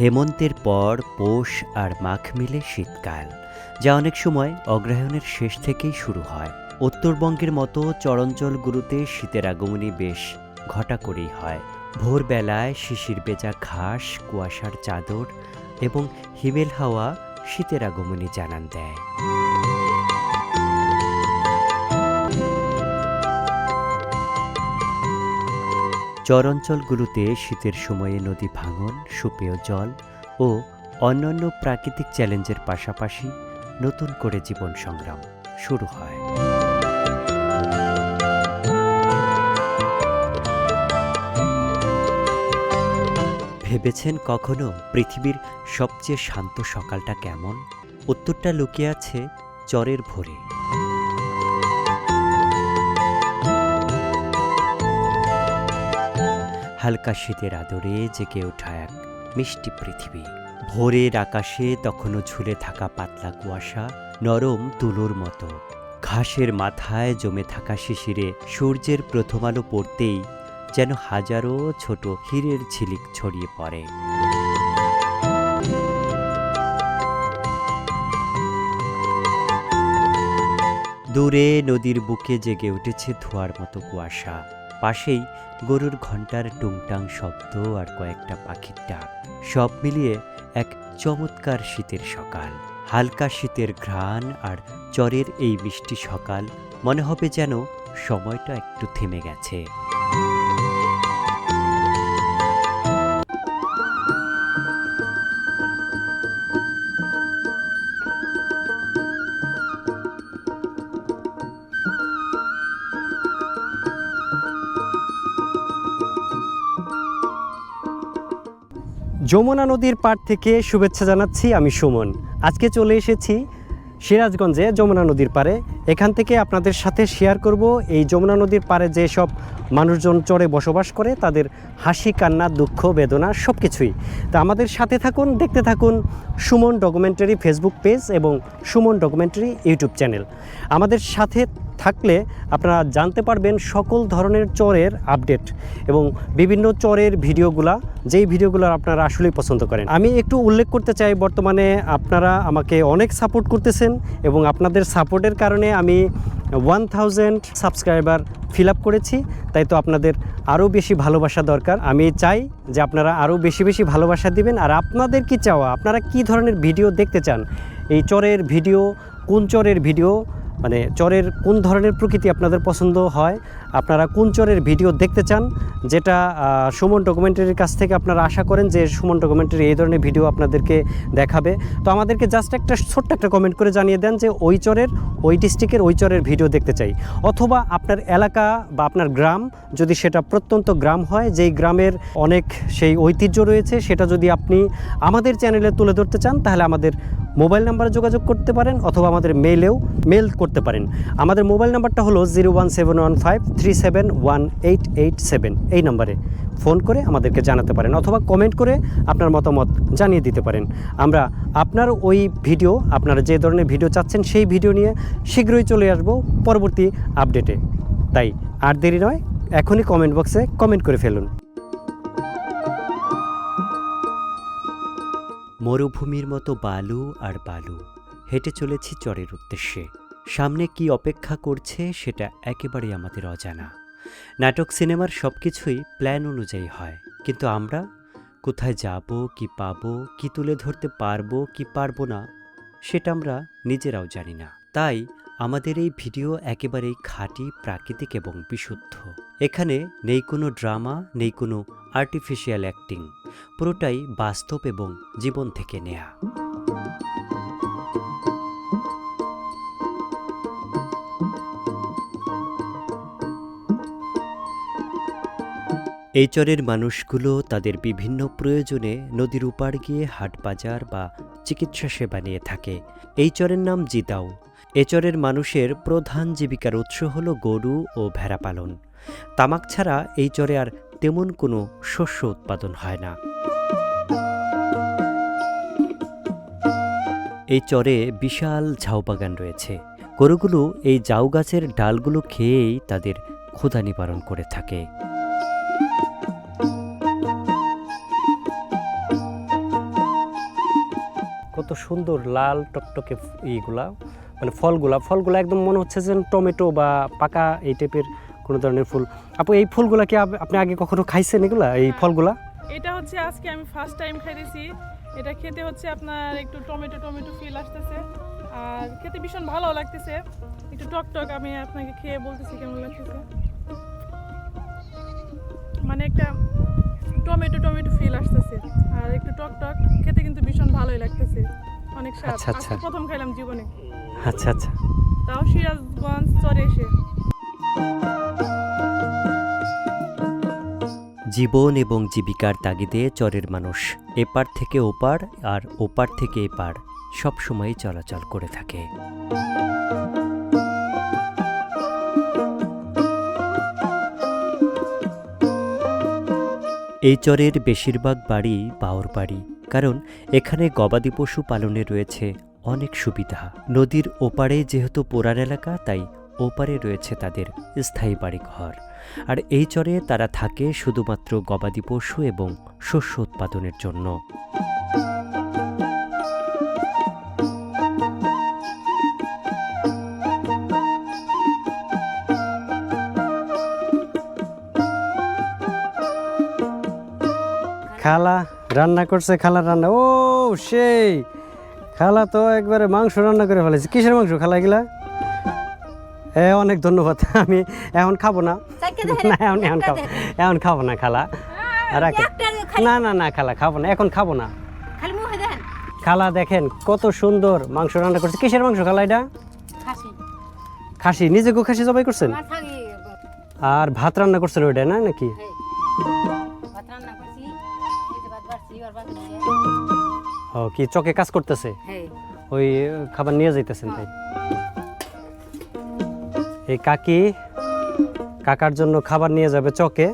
হেমন্তের পর পোষ আর মাঘ মিলে শীতকাল, যা অনেক সময় অগ্রহায়ণের শেষ থেকেই শুরু হয়। উত্তরবঙ্গের মতো চরঞ্চলগুলোতে শীতের আগমনী বেশ ঘটা করেই হয়। ভোরবেলায় শিশির বেজা ঘাস, কুয়াশার চাদর এবং হিমেল হাওয়া শীতের আগমনী জানান দেয়। চরাঞ্চলগুলোতে শীতের সময়ে নদী ভাঙন, সুপেয় জল ও অন্যান্য প্রাকৃতিক চ্যালেঞ্জের পাশাপাশি নতুন করে জীবন সংগ্রাম শুরু হয়। ভেবেছেন কখনো পৃথিবীর সবচেয়ে শান্ত সকালটা কেমন? উত্তরটা লুকিয়ে আছে চরের ভোরে। হালকা শীতের আদরে জেগে ওঠা এক মিষ্টি পৃথিবী। ভোরের আকাশে তখনও ঝুলে থাকা পাতলা কুয়াশা, নরম তুলোর মতো। ঘাসের মাথায় জমে থাকা শিশিরে সূর্যের প্রথম আলো পড়তেই যেন হাজারো ছোট হীরের ঝিলিক ছড়িয়ে পড়ে। দূরে নদীর বুকে জেগে উঠেছে ধোয়ার মতো কুয়াশা। পাশেই গরুর ঘণ্টার টুংটাং শব্দ আর কয়েকটা পাখির ডাক, সব মিলিয়ে এক চমৎকার শীতের সকাল। হালকা শীতের ঘ্রাণ আর চরের এই মিষ্টি সকাল মনে হবে যেন সময়টা একটু থেমে গেছে। যমুনা নদীর পাড় থেকে শুভেচ্ছা জানাচ্ছি আমি সুমন। আজকে চলে এসেছি সিরাজগঞ্জে যমুনা নদীর পাড়ে। এখান থেকে আপনাদের সাথে শেয়ার করব এই যমুনা নদীর পাড়ে যেসব মানুষজন চরে বসবাস করে, তাদের হাসি, কান্না, দুঃখ, বেদনা সব কিছুই তা আমাদের সাথে থাকুন, দেখতে থাকুন সুমন ডকুমেন্টারি ফেসবুক পেজ এবং সুমন ডকুমেন্টারি ইউটিউব চ্যানেল। আমাদের সাথে থাকলে আপনারা জানতে পারবেন সকল ধরনের চরের আপডেট এবং বিভিন্ন চরের ভিডিওগুলা, যেই ভিডিওগুলো আপনারা আসলেই পছন্দ করেন। আমি একটু উল্লেখ করতে চাই, বর্তমানে আপনারা আমাকে অনেক সাপোর্ট করতেছেন এবং আপনাদের সাপোর্টের কারণে আমি one thousand subscriber fill up করেছি, তাই তো আপনাদের আরও বেশি ভালোবাসা দরকার। আমি চাই যে আপনারা আরও বেশি বেশি ভালোবাসা দিবেন, আর আপনাদের কি চাওয়া? আপনারা কি ধরনের ভিডিও দেখতে চান? এই চরের ভিডিও, কোন চরের ভিডিও? মানে চরের কোন ধরনের প্রকৃতি আপনাদের পছন্দ হয়, আপনারা কোন চরের ভিডিও দেখতে চান, যেটা সুমন ডকুমেন্টারির কাছ থেকে আপনারা আশা করেন যে সুমন ডকুমেন্টারি এই ধরনের ভিডিও আপনাদেরকে দেখাবে। তো আমাদেরকে জাস্ট একটা ছোট্ট একটা কমেন্ট করে জানিয়ে দেন যে ওই চরের, ওই ডিস্ট্রিক্টের ওই চরের ভিডিও দেখতে চাই। অথবা আপনার এলাকা বা আপনার গ্রাম, যদি সেটা প্রত্যন্ত গ্রাম হয়, যেই গ্রামের অনেক সেই ঐতিহ্য রয়েছে, সেটা যদি আপনি আমাদের চ্যানেলে তুলে ধরতে চান, তাহলে আমাদের মোবাইল নাম্বারে যোগাযোগ করতে পারেন অথবা আমাদের মেলেও মেল করতে পারেন। আমাদের মোবাইল নাম্বারটা হলো zero one seven one five three seven one eight eight seven. এই নম্বরে ফোন করে আমাদেরকে জানাতে পারেন অথবা কমেন্ট করে আপনার মতামত জানিয়ে দিতে পারেন। আমরা আপনার ওই ভিডিও, আপনারা যে ধরনের ভিডিও চাচ্ছেন সেই ভিডিও নিয়ে শীঘ্রই চলে আসব পরবর্তী আপডেটে তাই আর দেরি নয়, এখনই কমেন্ট বক্সে কমেন্ট করে ফেলুন। মরুভূমির মতো বালু আর বালু। হেঁটে চলেছি চরের উদ্দেশ্যে। সামনে কি অপেক্ষা করছে সেটা একেবারে আমাদের অজানা। নাটক, সিনেমার সব কিছুই প্ল্যান অনুযায়ী হয়। কিন্তু আমরা? কোথায় যাব, কি পাব, কি তুলে ধরতে পারব, কি পারব না, সেটা আমরা নিজেরাও জানি না। তাই আমাদের এই ভিডিও একেবারেই খাঁটি, প্রাকৃতিক এবং বিশুদ্ধ। এখানে নেই কোনো ড্রামা, নেই কোনো আর্টিফিশিয়াল অ্যাক্টিং পুরোটাই বাস্তব এবং জীবন থেকে নেয়া। এই চরের মানুষগুলো তাদের বিভিন্ন প্রয়োজনে নদীর উপার গিয়ে হাট বাজার বা চিকিৎসা সেবা নিয়ে থাকে। এই চরের নাম জিদাও। এ চরের মানুষের প্রধান জীবিকার উৎস হল গরু ও ভেড়া পালন। তামাক ছাড়া এই চরে আর তেমন কোনো শস্য উৎপাদন হয় না। এই চরে বিশাল ঝাউ বাগান রয়েছে। গরুগুলো এই ঝাউ গাছের ডালগুলো খেয়েই তাদের ক্ষুধা নিবারণ করে থাকে। কত সুন্দর লাল টকটকে এইগুলা। মানে ফলগুলা ফলগুলা একদম মনে হচ্ছে যে টমেটো বা পাকা এই টাইপের কোনো ধরনের ফুল। আপু এই ফুলগুলা কি আপনি আগে কখনো খাইছেন এগুলা এই ফলগুলা? এটা হচ্ছে আজকে আমি ফার্স্ট টাইম খাইতেছি। এটা খেতে হচ্ছে আপনার একটু টমেটো টমেটো ফিল আসতেছে। আর খেতে ভীষণ ভালো লাগতেছে। একটু টক টক আমি আপনাকে খেয়ে বলতেছি কেমন লাগতেছে। মানে একটা টমেটো টমেটো ফিল আসতেছে। আর একটু টক টক খেতে কিন্তু ভীষণ ভালোই লাগতেছে। অনেক স্বাদ। আচ্ছা, আচ্ছা। প্রথম খাইলাম জীবনে। আচ্ছা আচ্ছা। তাও সিরাজগঞ্জ চরে এসে। জীবন এবং জীবিকার তাগিদে চরের মানুষ এপার থেকে ওপার আর ওপার থেকে এপার সবসময় চলাচল করে থাকে। এই চরের বেশিরভাগ বাড়ি বাউর বাড়ি। কারণ এখানে গবাদি পশু পালনে রয়েছে অনেক সুবিধা। নদীর ওপারে যেহেতু পোড়ার এলাকা, তাই ওপারে রয়েছে তাদের স্থায়ী বাড়িঘর। আর এই চরে তারা থাকে শুধুমাত্র গবাদি পশু এবং শস্য উৎপাদনের জন্য। খালা রান্না করছে খালা রান্না। ও সেই। খালা তো একবারে মাংস রান্না করে ফেলেছে। কিসের মাংস খালা এগুলা? এ অনেক ধন্যবাদ। আমি এখন খাব না। না এখন এখন খাব। এখন খাব না খালা। রাখেন। না না না খালা খাব না। এখন খাব না। খালি দেখেন কত সুন্দর মাংস রান্না করছে। কিসের মাংস খালা এটা? খাসি। খাসি। নিজেকেও খাসি জবাই করছেন? আর ভাত রান্না করছেন ওইটা না নাকি? ও কি চকে কাজ করতেছে? ওই খাবার নিয়ে যাইতেছেন তাই? এই কাকি কাকার জন্য খাবার নিয়ে যাবে চকে।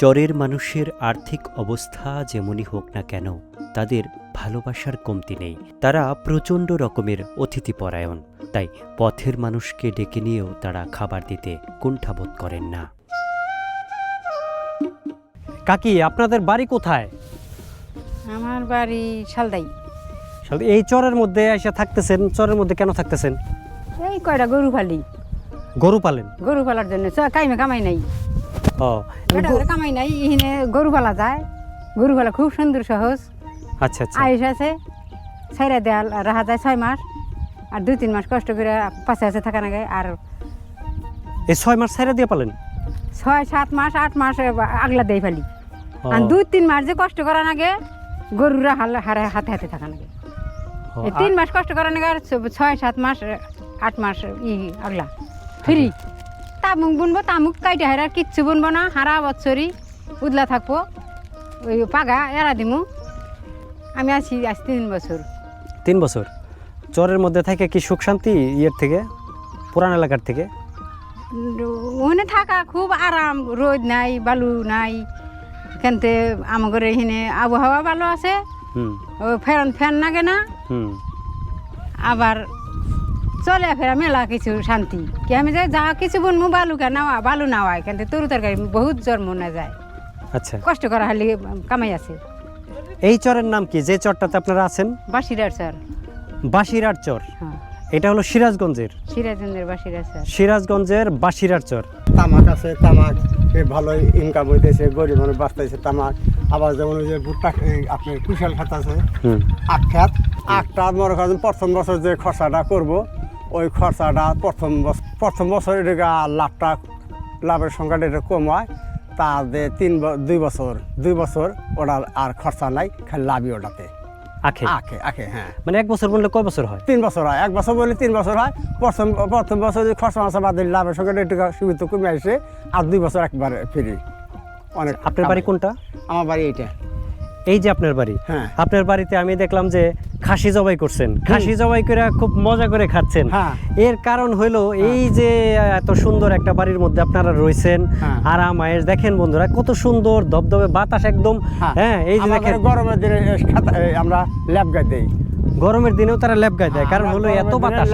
চরের মানুষের আর্থিক অবস্থা যেমনই হোক না কেন তাদের ভালোবাসার কমতি নেই। তারা প্রচণ্ড রকমের অতিথিপরায়ণ। তাই পথের মানুষকে ডেকে নিয়েও তারা খাবার দিতে কুণ্ঠাবোধ করেন না। কাকি আপনাদের বাড়ি কোথায়? আমার বাড়ি শালদাই। এই চরের মধ্যে এসে থাকতেছেন চরের মধ্যে কেন থাকতেছেন? এই কয়টা গরু ফালি গরু পালেন? গরু ফালার জন্য চ- কাইমে কামাই নাই। ও কামাই নাই ইহিনে গরু ফালা যায়। গরু ফালা খুব সুন্দর সহজ। আচ্ছা আচ্ছা। আয়ুষ আছে ছাইরা দেয়াল রাহা যায় ছয় মাস আর দুই তিন মাস কষ্ট করে পাশে আছে থাকা নাগে আর এই ছয় মাস ছাইরা দিয়ে পালেন? ছয় সাত মাস আট মাস আগলা দেই ফেলি আর দুই তিন মাস যে কষ্ট করা নাগে গরুরা হাল হারে হাতে হাতে থাকা নাগে ও, তিন মাস কষ্ট করা নাগে আর ছয় সাত মাস আট মাস ই আগলা। ফ্রি। তামুক বুনবো তামুক কাইটে হারা কিচ্ছু বুনবো না হারা বছরই উদলা থাকব। ওই পাগা এরা দিমু। আমি আছি আজ তিন বছর। তিন বছর? চরের মধ্যে থাকে কি সুখ শান্তি ইয়ের থেকে? পুরান এলাকার থেকে? ওখানে থাকা খুব আরাম রোদ নাই বালু নাই। কেনতে আমাদের এখানে আবহাওয়া ভালো আছে। ও ফ্যান ফ্যান লাগে না। আবার চলে ফেরা মেলা কিছু শান্তি। কি আমি যাই যা কিছু বনমু বালু কে নাওয়া বালু নাওয়ায় কিন্তু তরু তরকারি বহুত জন্ম না যায়। আচ্ছা। কষ্ট করা হলে কামাই আছে। এই চরের নাম কি? যে চরটাতে আপনারা আছেন? বাসিরার স্যার বাসিরার চর। হ্যাঁ। এটা হলো সিরাজগঞ্জের। সিরাজেন্দ্রের বাসিরার স্যার সিরাজগঞ্জের বাসিরার চর। তামাক আছে তামাক এ ভালোই ইনকাম হইতেছে গরিব মানুষ বাঁচতেছে তামাক। আবার যেমন ওই যে ভুট্টা এই আপনার কুশাল খাত আছে হুম। আখ খাত। আখটা মনে করেন প্রথম বছর যে খরচাটা করব ওই খরচাটা প্রথম বছর প্রথম বছর এটা লাভটা লাভের সংখ্যাটা এটা কম হয়। তা যে তিন দুই বছর দুই বছর ওটা আর খরচা নাই খালি লাভই ওটাতে। আখে? আখে আখে হ্যাঁ। মানে এক বছর বললে কয় বছর হয়? তিন বছর হয়। এক বছর বলে তিন বছর হয়। প্রথম প্রথম বছর যদি খরচা মাসা বাদ দিলে লাভের সঙ্গে একটু সীমিত কমে আসে আর দুই বছর একবারে ফ্রি অনেক আপনার বাড়ি কোনটা? আমার বাড়ি এইটা। এই যে আপনার বাড়ি। হ্যাঁ। আপনার বাড়িতে আমি দেখলাম যে খাসি জবাই করছেন। খাসি জবাই করে খুব মজা করে খাচ্ছেন। হ্যাঁ। এর কারণ হলো এই যে এত সুন্দর একটা বাড়ির মধ্যে আপনারা রয়েছেন। হ্যাঁ। আরাম আয়েস দেখেন বন্ধুরা কত সুন্দর দবদবে বাতাস একদম। হ্যাঁ। এই যে দেখেন। গরমের দিনে আমরা ল্যাব গাই দিই। গরমের দিনেও তারা ল্যাব গায়ে দেয় কারণ হ্যাঁ, হলো এত বাতাস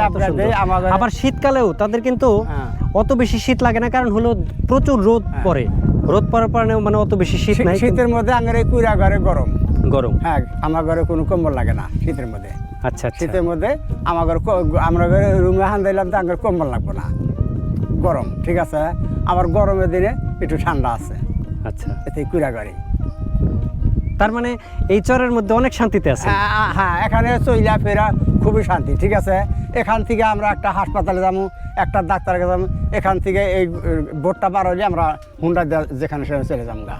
আবার শীতকালেও তাদের কিন্তু হ্যাঁ। অত বেশি শীত লাগে না কারণ হলো প্রচুর রোদ হ্যাঁ। পড়ে। রোদ পড়ার কারণেও মানে অত বেশি শীত নাই শীতের মধ্যে আঙের এই কুড়া ঘরে গরম। গরম? হ্যাঁ আমার ঘরে কোনো কম্বল লাগে না শীতের মধ্যে। আচ্ছা আচ্ছা। শীতের মধ্যে আমার ঘরে আমরা ঘরে রুমে হান দিলাম তো আঙের কম্বল লাগবে না। গরম ঠিক আছে? আবার গরমের দিনে একটু ঠান্ডা আছে। আচ্ছা। এতে কুড়া ঘরে। তার মানে এই চরের মধ্যে অনেক শান্তিতে আছে? হ্যাঁ, হ্যাঁ এখানে চইলা ফেরা খুবই শান্তি ঠিক আছে? এখান থেকে আমরা একটা হাসপাতালে যাব একটা ডাক্তারের কাছে যাব এখান থেকে এই বোটটা বার হলে আমরা হুন্ডা যেখানে সেখানে চলে যাব গা।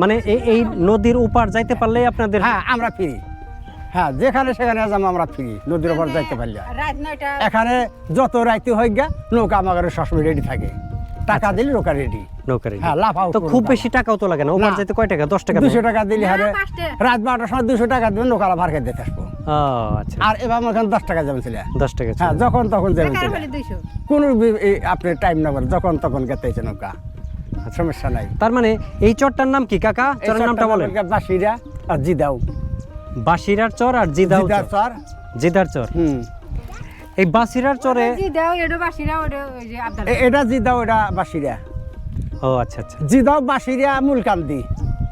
মানে এই এই নদীর উপার যাইতে পারলেই আপনাদের হ্যাঁ আমরা ফ্রি। হ্যাঁ যেখানে সেখানে যাব আমরা ফ্রি। নদীর ওপর যাইতে পারলে। রাত নয়টা এখানে যত রাইতে হয়ে গা নৌকা আমার সবসময় রেডি থাকে। টাকা দিলে নৌকা রেডি নৌকারে হ্যাঁ, লাফ তো খুব বেশি টাকাও তো লাগে না? ওপার কয় টাকা? দশ টাকা দুশো টাকা দিলে হারে রাত বারোটার সময় দুশো টাকা দেবেন নৌকা ভার খেতে দিতে আসব। আচ্ছা। আর এবার আমার দশ টাকা যাবেন ছিল। দশ টাকা হ্যাঁ যখন তখন যাবেন ছিল। কোনো আপনি টাইম না যখন তখন গেতেছে নৌকা। সমস্যা নাই। তার মানে এই চরটার নাম কি কাকা? চরের নামটা বলেন। বাসিরা আর জিদাও বাসিরার চর আর জিদাও জিদার চর। চর জিদার চর। হুম। এই বাসিরার চরে জি দাও এডো বাসিরা ওডো ওই যে এটা জিদাও এটা বাসিরা ও আচ্ছা আচ্ছা। জিদাও বাসিরা মূলকান্দি।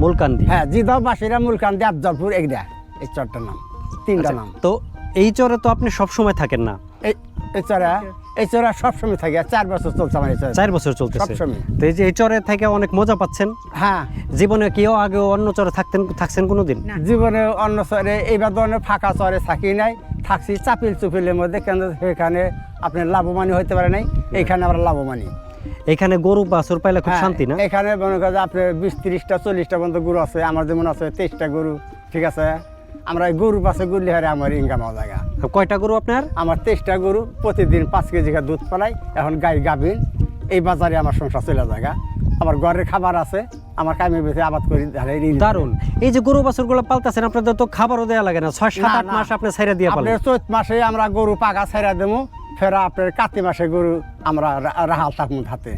মুলকান্দি। হ্যাঁ জিদাও বাসিরা মূলকান্দি আফজলপুর এইটা এই চরটার নাম। তিনটা আচ্ছা, নাম। তো এই চরে তো আপনি সব সময় থাকেন না। এই এই চরা। এই চরা সবসময় থাকে আর চার বছর চলছে আমার এই চরা। চার বছর চলতেছে। সবসময়। তো এই যে এই চরে থেকে অনেক মজা পাচ্ছেন? হ্যাঁ। জীবনে কেউ আগে অন্য চরে থাকতেন থাকছেন কোনোদিন? জীবনে অন্য চরে এইবার ধরনের ফাঁকা চরে থাকি নাই। থাকছি চাপিল চুপিলের মধ্যে কেন সেখানে আপনি লাভবানই হইতে পারে নাই এইখানে আমরা লাভবানই। এখানে গরু বাছুর পাইলে খুব হ্যাঁ, শান্তি না? এখানে মনে করেন যে আপনার বিশ তিরিশটা চল্লিশটা পর্যন্ত গরু আছে আমার যেমন আছে তেইশটা গরু ঠিক আছে? আমরা গরু পাশে গুলি হারে আমার ইনকাম জায়গা। কয়টা গরু আপনার? আমার তেইশটা গরু প্রতিদিন পাঁচ কেজি দুধ পালাই এখন গাই গাভিন। এই বাজারে আমার সংসার চলে জায়গা। আমার ঘরের খাবার আছে আমার কামে বেঁচে আবাদ করি দারুণ এই যে গরু বাছুরগুলো পালতেছেন আপনাদের তো খাবারও দেওয়া লাগে না। ছয় সাত আট মাস আপনি ছেড়ে দিয়ে পালেন। চৈত মাসে আমরা গরু পাকা ছেড়া দেবো ফেরা আপনার কাতি মাসে গরু আমরা রাহাল থাকুন হাতে।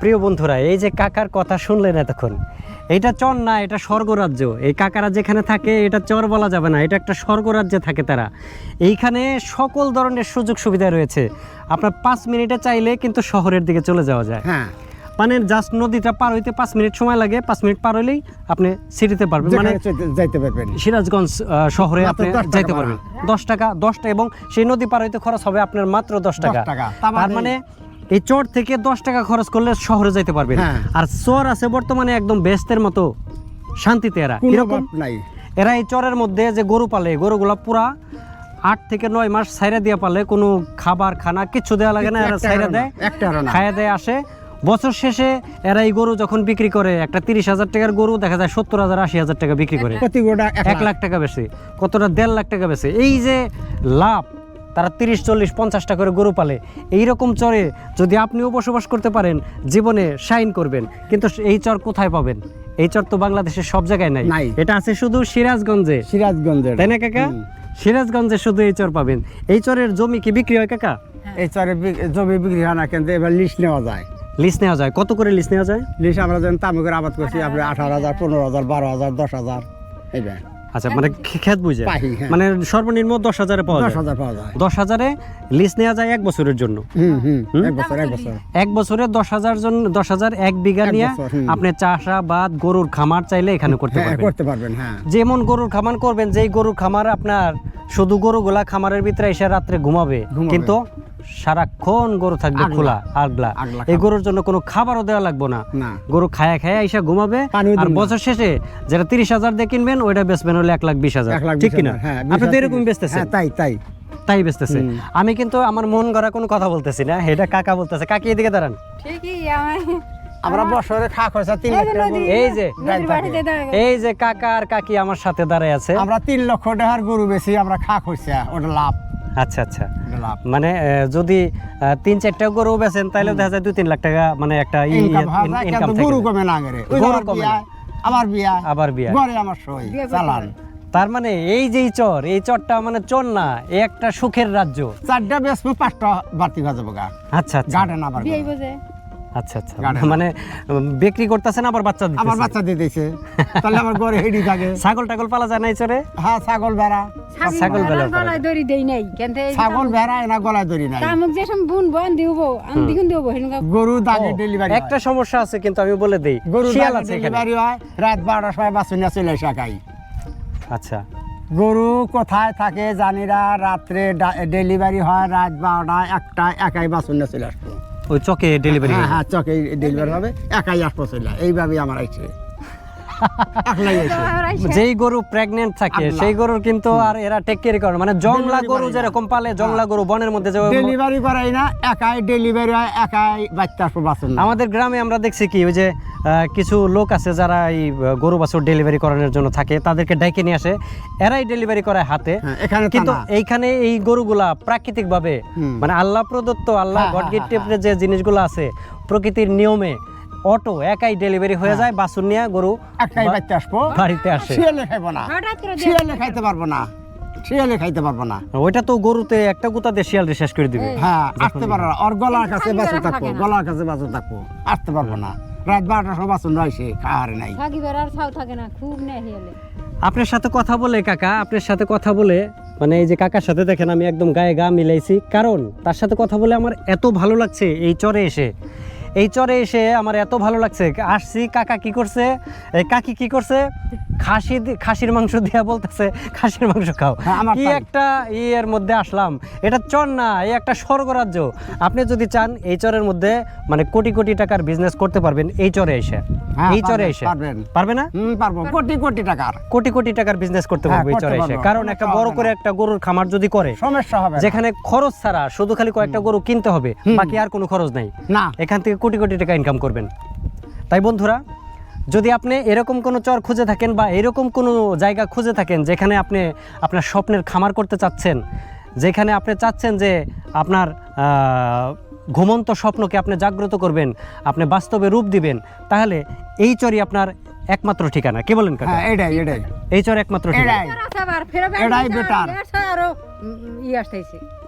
প্রিয় বন্ধুরা এই যে কাকার কথা শুনলেন এতক্ষণ এটা চর না এটা স্বর্গরাজ্য। এই কাকারা যেখানে থাকে এটা চর বলা যাবে না এটা একটা স্বর্গরাজ্যে থাকে তারা। এইখানে সকল ধরনের সুযোগ সুবিধা রয়েছে। আপনার পাঁচ মিনিটে চাইলে কিন্তু শহরের দিকে চলে যাওয়া যায়। হ্যাঁ। মানে জাস্ট নদীটা পার হইতে পাঁচ মিনিট সময় লাগে পাঁচ মিনিট পার হইলেই আপনি সিটিতে পারবেন। মানে যাইতে পারবেন। সিরাজগঞ্জ শহরে আপনি যাইতে পারবেন। দশ টাকা দশ টাকা এবং সেই নদী পার হইতে খরচ হবে আপনার মাত্র দশ টাকা। তার মানে- মানে এই চর থেকে দশ টাকা খরচ করলে শহরে যাইতে পারবেন হ্যাঁ। আর চর আছে বর্তমানে একদম বেস্তের মতো শান্তিতে এরা। অভাব নাই। এরা এই চরের মধ্যে যে গরু পালে গরুগুলা পুরা আট থেকে নয় মাস সাইরা দিয়া পালে কোনো খাবার খানা কিচ্ছু দেওয়া লাগে না এরা সাইরা দেয় খাইয়া দেয় আসে। বছর শেষে এরা এই গরু যখন বিক্রি করে একটা তিরিশ হাজার টাকার গরু দেখা যায় সত্তর হাজার আশি হাজার টাকা বিক্রি করে। এক লাখ টাকা বেশি কতটা দেড় লাখ টাকা বেশি। এই যে লাভ তারা তিরিশ চল্লিশ পঞ্চাশটা করে গরু পালে। এইরকম চরে যদি আপনিও বসবাস করতে পারেন জীবনে শাইন করবেন। কিন্তু এই চর কোথায় পাবেন? এই চর তো বাংলাদেশের সব জায়গায় নাই। নাই। এটা আছে শুধু সিরাজগঞ্জে। সিরাজগঞ্জের তাই না কাকা? সিরাজগঞ্জে শুধু এই চর পাবেন। এই চরের জমি কি বিক্রি হয় কাকা? এই চরে জমি বিক্রি হয় না কিন্তু এবার লিস্ট নেওয়া যায়। লিস নেওয়া যায়। কত করে লিস নেওয়া যায়? লিস্ট আমরা যখন তামুকের আবাদ করছি আপনার আঠারো হাজার পনেরো হাজার বারো হাজার দশ হাজার এইবার। আচ্ছা মানে খেত বুঝে। হ্যাঁ। মানে সর্বনিম্ন দশ হাজারে পাওয়া দশ যায় হাজার পাওয়া যায়। দশ হাজারে লিস নেওয়া যায় এক বছরের জন্য? এক বছর দশ হাজার জন দশ হাজার এক বিঘা নিয়ে। আপনি চাষাবাদ গরুর খামার চাইলে এখানে করতে হ্যাঁ পারবেন। করতে পারবেন হ্যাঁ। যেমন গরুর খামার করবেন যেই গরুর খামার আপনার শুধু গরুগুলা খামারের ভিতরে এসে রাত্রে ঘুমাবে। কিন্তু সারাক্ষণ গরু থাকবে খোলা আগলা। এই গরুর জন্য কোনো খাবারও দেওয়া লাগবে না। গরু খায়া খায়া এসে ঘুমাবে আর বছর শেষে যেটা তিরিশ হাজার দিয়ে কিনবেন ওইটা বেচবেন হলে এক লাখ বিশ হাজার। ঠিক কিনা? হ্যাঁ আপনি তো এরকম বেচতেছেন। হ্যাঁ তাই তাই। তাই বেচতেছে। আমি কিন্তু আমার মন গড়া কোনো কথা বলতেছি না এটা কাকা বলতেছে। কাকি এদিকে দাঁড়ান। ঠিকই আমরা বছরে খা খরচা তিন লাখ এই যে নদীর বাড়িতে দাঁড়ায় এই যে কাকা আর কাকি আমার সাথে দাঁড়ায় আছে। আমরা তিন লক্ষ টাকার গরু বেশি আমরা খা খরচা ওটা লাভ। আচ্ছা আচ্ছা। মানে যদি তিন চারটা গরু বেচেন তাহলে দেখা যায় দুই তিন লাখ টাকা মানে একটা ইনকাম গরু কমে না গরু। কমে বিয়া বিয়া। আবার বিয়া। ঘরে আমার সই চালান। তার মানে এই যে চর এই চরটা মানে চর না এই একটা সুখের রাজ্য। চারটা বেসবো পাঁচটা বাড়তি বাজাবো গা। আচ্ছা আচ্ছা। গার্ডেন আবার বিয়ে বোঝে আচ্ছা আচ্ছা। মানে বিক্রি করতেছেন আবার বাচ্চা আমার দিতেছেন বাচ্চা দিয়ে দিয়েছে তাহলে আমার ঘরে হেডি থাকে। ছাগল টাগল পালা যায় নাই চরে? হ্যাঁ ছাগল ভেড়া। ছাগল গলায় দড়ি দেই নাই। কেন ছাগল ভেড়া এনা গলায় ধরি নাই। তামুক যে সব বুন বন দিব আন দিগুন দিব গরু দাগে ডেলিভারি একটা সমস্যা আছে কিন্তু আমি বলে দেই। গরু শিয়াল আছে ডেলিভারি হয় রাত বারোটার সময় বাসুনিয়া চলে আসে একাই। আচ্ছা। গরু কোথায় থাকে জানিরা রাত্রে ডেলিভারি হয় রাত বারোটা একটা একাই বাসুনিয়া চলে আসব। ওই চকে ডেলিভারি হ্যাঁ হ্যাঁ চকে ডেলিভারি হবে একাই আসব চলে এইভাবেই আমার আইছে। যেই গরু প্রেগনেন্ট থাকে সেই গরুর কিন্তু আর এরা টেক কেয়ার করে মানে জংলা গরু যেরকম পালে জংলা গরু বনের মধ্যে যে ডেলিভারি করাই না একাই ডেলিভারি হয় একাই বাচ্চা আসব আমাদের গ্রামে আমরা দেখছি কি ওই যে কিছু লোক আছে যারা এই গরু বাছুর ডেলিভারি করানোর জন্য থাকে তাদেরকে ডাইকে নিয়ে আসে। এরাই ডেলিভারি করে হাতে। হ্যাঁ, এখানে কিন্তু এইখানে এই গরুগুলা প্রাকৃতিক ভাবে মানে আল্লাহ প্রদত্ত আল্লাহ হ্যাঁ, গড হ্যাঁ, যে জিনিসগুলো আছে প্রকৃতির নিয়মে অটো একাই ডেলিভারি হয়ে যায় বাছুর নিয়ে গরু একটাই বা- বাচ্চা আসব। বাড়িতে আসে। শিয়ালে খাইবো না। শিয়ালে খাইতে পারব না। শিয়ালে খাইতে পারব না। ওইটা তো গরুতে একটা গুতা দিয়ে শিয়ালরে শেষ করে দিবে। হ্যাঁ আসতে পারব না। ওর গলার কাছে বাসু থাকব গলার কাছে বাসু থাকব। আসতে পারব না। রাত বারোটার সময় বাসুন রয়েছে খাওয়ারে নাই। বেড়ার ছাও থাকে না খুব নেই হেলে আপনার সাথে কথা বলে কাকা আপনার সাথে কথা বলে মানে এই যে কাকার সাথে দেখেন আমি একদম গায়ে গা মিলাইছি। কারণ তার সাথে কথা বলে আমার এত ভালো লাগছে এই চরে এসে। এই চরে এসে আমার এত ভালো লাগছে। আসছি কাকা কি করছে? এই কাকি কি করছে? খাসি খাসির মাংস দিয়া বলতেছে খাসির মাংস খাও। হ্যাঁ, কি একটা ইয়ের মধ্যে আসলাম। এটা চর না এই একটা স্বর্গরাজ্য। আপনি যদি চান এই চরের মধ্যে মানে কোটি কোটি টাকার বিজনেস করতে পারবেন এই চরে এসে। হ্যাঁ, এই চরে এসে। পারবেন। পারবে না? পারব। কোটি কোটি টাকার। কোটি কোটি টাকার বিজনেস করতে হ্যাঁ, পারবে এই চরে এসে। কারণ একটা বড় করে একটা গরুর খামার যদি করে সমস্যা হবে যেখানে খরচ ছাড়া শুধু খালি কয়েকটা গরু কিনতে হবে বাকি আর কোনো খরচ নাই। না। এখান থেকে কোটি কোটি টাকা ইনকাম করবেন। তাই বন্ধুরা যদি আপনি এরকম কোনো চর খুঁজে থাকেন বা এরকম কোনো জায়গা খুঁজে থাকেন যেখানে আপনি আপনার স্বপ্নের খামার করতে চাচ্ছেন যেখানে আপনি চাচ্ছেন যে আপনার আহ, ঘুমন্ত স্বপ্নকে আপনি জাগ্রত করবেন আপনি বাস্তবে রূপ দিবেন তাহলে এই চরই আপনার একমাত্র ঠিকানা। কি বলেন হ্যাঁ এটাই এটাই। এই চর একমাত্র ঠিকানা। এটাই। আবার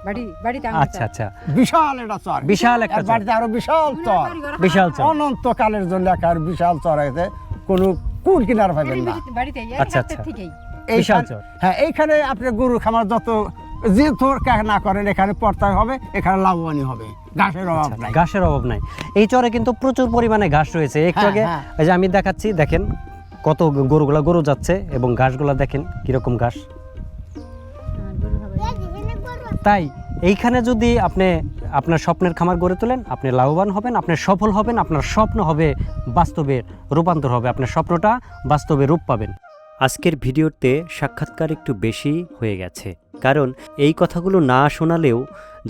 ফের এটাই better। আরও ই আসতেছে বাড়ি বাড়িতে আচ্ছা আচ্ছা। বিশাল এটা চর। বিশাল একটা বাড়িতে আরও বিশাল চর। বিশাল চর। অনন্তকালের জন্য একার বিশাল চর আছে। কোনো কুল কিনার পাবেন না। বাড়িতে আচ্ছা, আচ্ছা। ঠিকই বিশাল চর। হ্যাঁ এইখানে আপনি গরু খামার যত যে তোর না করেন এখানে পর্তায় হবে এখানে লাভবানই হবে। ঘাসের অভাব নাই। ঘাসের অভাব নাই। এই চরে কিন্তু প্রচুর পরিমাণে ঘাস রয়েছে। একটু হ্যাঁ, আগে হ্যাঁ। এই যে আমি দেখাচ্ছি দেখেন কত গরুগুলা গরু যাচ্ছে এবং ঘাসগুলা দেখেন কীরকম ঘাস। তাই এইখানে যদি আপনি আপনার স্বপ্নের খামার গড়ে তোলেন, আপনি লাভবান হবেন, আপনি সফল হবেন, আপনার স্বপ্ন হবে বাস্তবে রূপান্তর হবে আপনার স্বপ্নটা বাস্তবে রূপ পাবেন। আজকের ভিডিওতে সাক্ষাৎকার একটু বেশি হয়ে গেছে, কারণ এই কথাগুলো না শোনালেও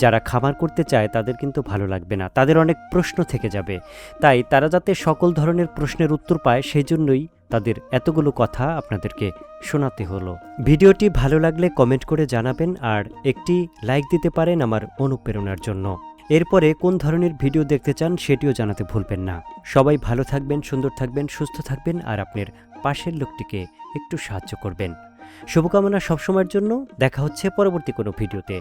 যারা খামার করতে চায় তাদের কিন্তু ভালো লাগবে না, তাদের অনেক প্রশ্ন থেকে যাবে। তাই তারা যাতে সকল ধরনের প্রশ্নের উত্তর পায়, সেই জন্যই তাদের এতগুলো কথা আপনাদেরকে শোনাতে হলো। ভিডিওটি ভালো লাগলে কমেন্ট করে জানাবেন আর একটি লাইক দিতে পারেন আমার অনুপ্রেরণার জন্য। এরপরে কোন ধরনের ভিডিও দেখতে চান সেটিও জানাতে ভুলবেন না। সবাই ভালো থাকবেন, সুন্দর থাকবেন, সুস্থ থাকবেন আর আপনার পাশের লোকটিকে একটু সাহায্য করবেন। শুভকামনা সবসময়ের জন্য। দেখা হচ্ছে পরবর্তী কোনো ভিডিওতে।